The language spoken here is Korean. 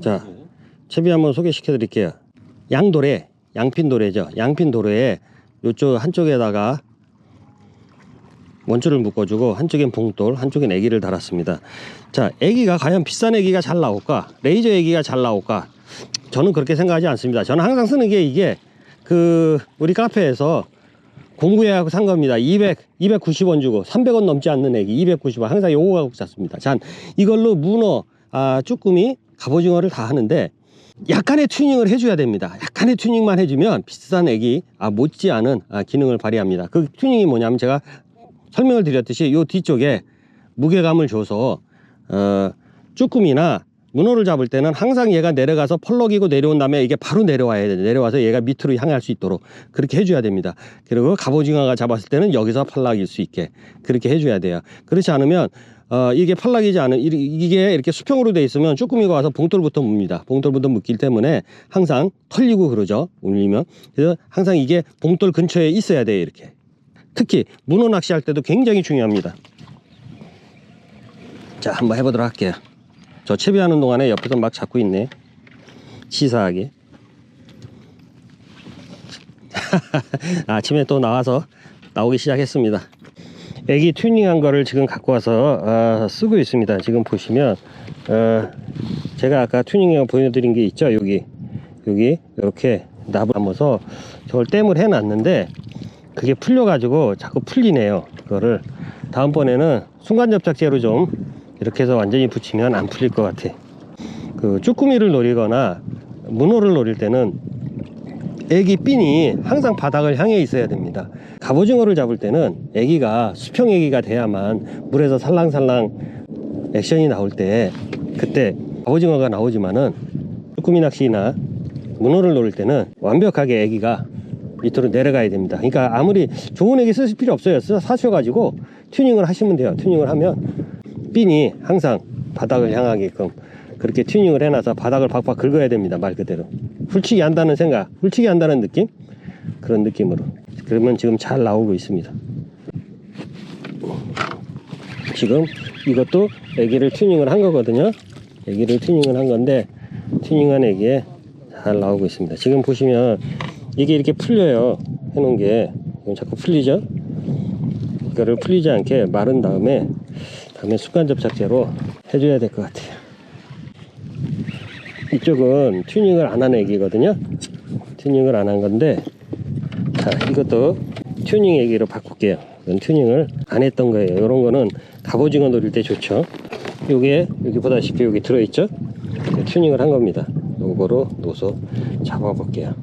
자, 채비 한번 소개시켜 드릴게요. 양도래, 양핀도래죠. 양핀도래에 요쪽 한쪽에다가 원줄을 묶어주고 한쪽엔 봉돌, 한쪽엔 애기를 달았습니다. 자, 애기가 과연 비싼 애기가 잘 나올까? 레이저 애기가 잘 나올까? 저는 그렇게 생각하지 않습니다. 저는 항상 쓰는 게 이게 그 우리 카페에서 공구해하고 산 겁니다. 200, 290원 주고 300원 넘지 않는 애기 290원 항상 요거 갖고 샀습니다. 자, 이걸로 문어, 아, 쭈꾸미, 갑오징어를 다 하는데 약간의 튜닝을 해줘야 됩니다. 약간의 튜닝만 해주면 비싼 애기 아, 못지않은 아, 기능을 발휘합니다. 그 튜닝이 뭐냐면 제가 설명을 드렸듯이 요 뒤쪽에 무게감을 줘서 어, 쭈꾸미나 문어를 잡을 때는 항상 얘가 내려가서 펄럭이고 내려온 다음에 이게 바로 내려와야 돼. 내려와서 얘가 밑으로 향할 수 있도록 그렇게 해줘야 됩니다. 그리고 갑오징어가 잡았을 때는 여기서 팔락일 수 있게 그렇게 해줘야 돼요. 그렇지 않으면 어, 이게 팔락이지 않은 이- 이게 이렇게 수평으로 돼 있으면 쭈꾸미가 와서 봉돌부터 묻니다. 봉돌부터 묻기 때문에 항상 털리고 그러죠. 울리면 그래서 항상 이게 봉돌 근처에 있어야 돼요. 이렇게 특히 문어 낚시할 때도 굉장히 중요합니다. 자, 한번 해보도록 할게요. 저 채비하는 동안에 옆에서 막 잡고 있네. 치사하게. 아침에 또 나와서 나오기 시작했습니다. 애기 튜닝한 거를 지금 갖고 와서 아, 쓰고 있습니다. 지금 보시면 어, 제가 아까 튜닝해 보여드린 게 있죠. 여기 여기 이렇게 납을 감아서 저걸 댐을 해놨는데 그게 풀려 가지고 자꾸 풀리네요. 그거를 다음번에는 순간접착제로 좀 이렇게 해서 완전히 붙이면 안 풀릴 것 같아. 그 쭈꾸미를 노리거나 문어를 노릴 때는 애기 핀이 항상 바닥을 향해 있어야 됩니다. 갑오징어를 잡을 때는 애기가 수평 애기가 돼야만 물에서 살랑살랑 액션이 나올 때 그때 갑오징어가 나오지만은 쭈꾸미 낚시나 문어를 노릴 때는 완벽하게 애기가 밑으로 내려가야 됩니다. 그러니까 아무리 좋은 애기 쓰실 필요 없어요. 써- 사셔 가지고 튜닝을 하시면 돼요. 튜닝을 하면 핀이 항상 바닥을 향하게끔 그렇게 튜닝을 해놔서 바닥을 박박 긁어야 됩니다. 말 그대로. 훌치기 한다는 생각, 훌치기 한다는 느낌? 그런 느낌으로. 그러면 지금 잘 나오고 있습니다. 지금 이것도 애기를 튜닝을 한 거거든요. 애기를 튜닝을 한 건데 튜닝한 애기에 잘 나오고 있습니다. 지금 보시면 이게 이렇게 풀려요. 해놓은 게 자꾸 풀리죠? 이거를 풀리지 않게 마른 다음에 다음에 습관 접착제로 해줘야 될 것 같아요. 이쪽은 튜닝을 안 한 애기거든요. 튜닝을 안 한 건데 자 이것도 튜닝 애기로 바꿀게요. 이건 튜닝을 안 했던 거예요. 이런 거는 갑오징어 노릴 때 좋죠. 요게 여기 보다시피 여기 들어있죠? 네, 튜닝을 한 겁니다. 요거로 놓서 잡아볼게요.